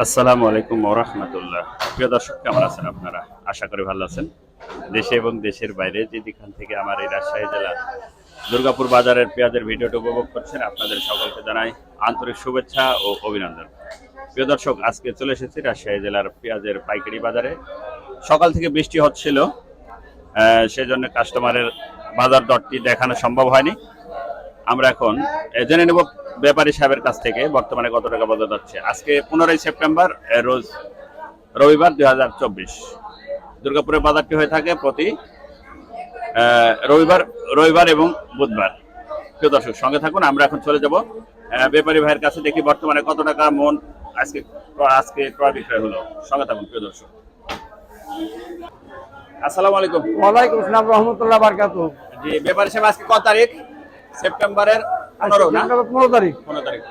আসসালামু আলাইকুম ওরহমতুল্লাহ প্রিয় দর্শক, কেমন আছেন আপনারা? আশা করি ভালো আছেন। দেশে এবং দেশের বাইরে যেখান থেকে আমার এই রাজশাহী জেলা দুর্গাপুর বাজারের পেঁয়াজের ভিডিওটি উপভোগ করছেন, আপনাদের সকলকে জানাই আন্তরিক শুভেচ্ছা ও অভিনন্দন। প্রিয় দর্শক, আজকে চলে এসেছি রাজশাহী জেলার পেঁয়াজের পাইকারি বাজারে। সকাল থেকে বৃষ্টি হচ্ছিল সেজন্য কাস্টমারের বাজার দরটি দেখানো সম্ভব হয়নি। আমরা এখন জেনে নেব ব্যাপারী সাহেবের কাছ থেকে বর্তমানে কত টাকা বাজার যাচ্ছে আজকে পনেরোই সেপ্টেম্বর রোজ রবিবার দুই হাজার চব্বিশ। দুর্গাপুরের বাজারটি হয়ে থাকে প্রতি রবিবার রবিবার এবং বুধবার। প্রিয় দর্শক সঙ্গে থাকুন আমরা এখন চলে যাব ব্যাপারী ভাইয়ের কাছে দেখি বর্তমানে কত টাকা মন আজকে আজকে ক্রয় বিক্রয় হলো। সঙ্গে থাকুন প্রিয় দর্শক। আসসালামু আলাইকুম। ওয়ালাইকুম আসসালাম রহমতুল্লাহ বারকাত জি ব্যাপারী সাহেব আজকে কত তারিখ? সেপ্টেম্বরের পনেরো না? পনেরো তারিখ। পনেরো তারিখ।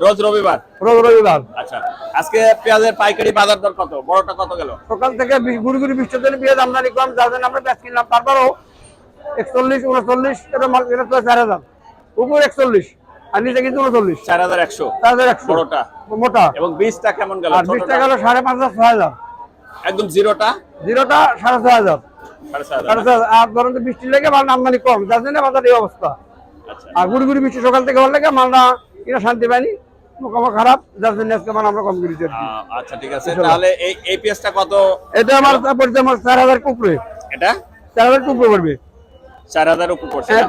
রোজ রবিবার? রোজ রবিবার। আচ্ছা আজকে পেঁয়াজের পাইকারি বাজার দর কত? বড়টা কত গেল? সকাল থেকে বি- গুড়ি গুড়ি বৃষ্টির জন্য পেঁয়াজ আমদানি কম যার জন্য আমরা পেঁয়াজ কিনলাম। তারপরও একচল্লিশ উনচল্লিশ এটা মাল এটা তো চার হাজার। উপর একচল্লিশ আর নিচে কিন্তু উনচল্লিশ। চার হাজার একশো। চার হাজার একশো। বড়টা। মোটা। এবং বীজটা কেমন গেল? আর বিশ টাকা হলো সাড়ে পাঁচ হাজার ছয় হাজার। একদম জিরোটা? জিরোটা সাড়ে ছয় হাজার। সাড়ে হাজার ছয় হাজার। আর ধরুন তো বৃষ্টি লেগে মাল আমদানি কম যার জন্য বাজার এই অবস্থা। আর গুড়ি গুড়ি বৃষ্টি সকাল থেকে হওয়ার লাগে মালদা কিনা শান্তি পাইনি মোকামা খারাপ যার জন্য আজকে মাল আমরা কম আচ্ছা ঠিক আছে। তাহলে এই এই পেঁয়াজটা কত? এটা আমার পড়ছে আমার চার হাজার কুপড়ে। এটা? চার হাজার কুপড়ে পড়বে। চার হাজার উপর পড়ছে হ্যাঁ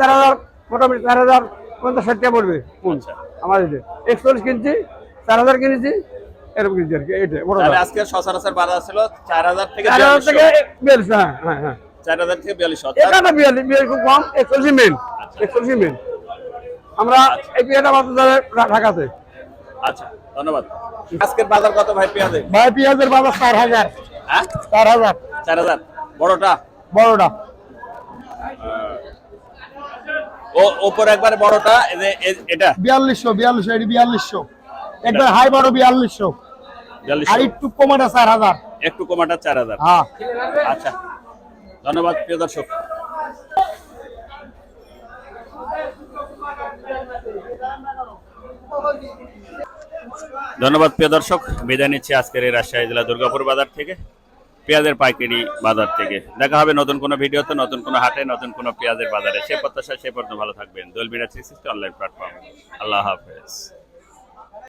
চার হাজার মোটামুটি চার হাজার পঞ্চাশ ষাট টাকা পড়বে আচ্ছা। আমার এটা একচল্লিশ কিনছি চার হাজার কিনেছি এরকম কিনছি আর কি। মোটা আজকে সচরাচর বাজার ছিল চার হাজার থেকে চার হাজার থেকে বিয়াল্লিশ হ্যাঁ হ্যাঁ হ্যাঁ। চার হাজার থেকে বিয়াল্লিশ বিয়াল্লিশ খুব কম একচল্লিশ মেন। একচল্লিশ মেন আমরা এই পিয়াটা বাজারে ঢাকাতে। আচ্ছা ধন্যবাদ। আজকের বাজার কত ভাই পেঁয়াজের? ভাই পেঁয়াজের বাজার চার হাজার। হ্যাঁ? চার হাজার। চার হাজার। বড়টা? বড়টা। ও ওপর একবারে বড়টা এটা? বিয়াল্লিশশো বিয়াল্লিশশো এটি বিয়াল্লিশশো। একবার হাই বড় বিয়াল্লিশশো। বিয়াল্লিশশো। আর একটু কমাটা চার হাজার। একটু কমাটা চার হাজার। হ্যাঁ। আচ্ছা ধন্যবাদ প্রিয় দর্শক। ধন্যবাদ প্রিয় দর্শক। বিদায় নিচ্ছি আজকের এই রাজশাহী জেলা দুর্গাপুর বাজার থেকে, পেঁয়াজের পাইকারি বাজার থেকে। দেখা হবে নতুন কোনো ভিডিওতে, নতুন কোনো হাটে, নতুন কোনো পেঁয়াজের বাজারে। সে প্রত্যাশা সে পর্যন্ত ভালো থাকবেন। দোলবিরা থ্রি সিক্সটি অনলাইন প্ল্যাটফর্ম। আল্লাহ হাফেজ।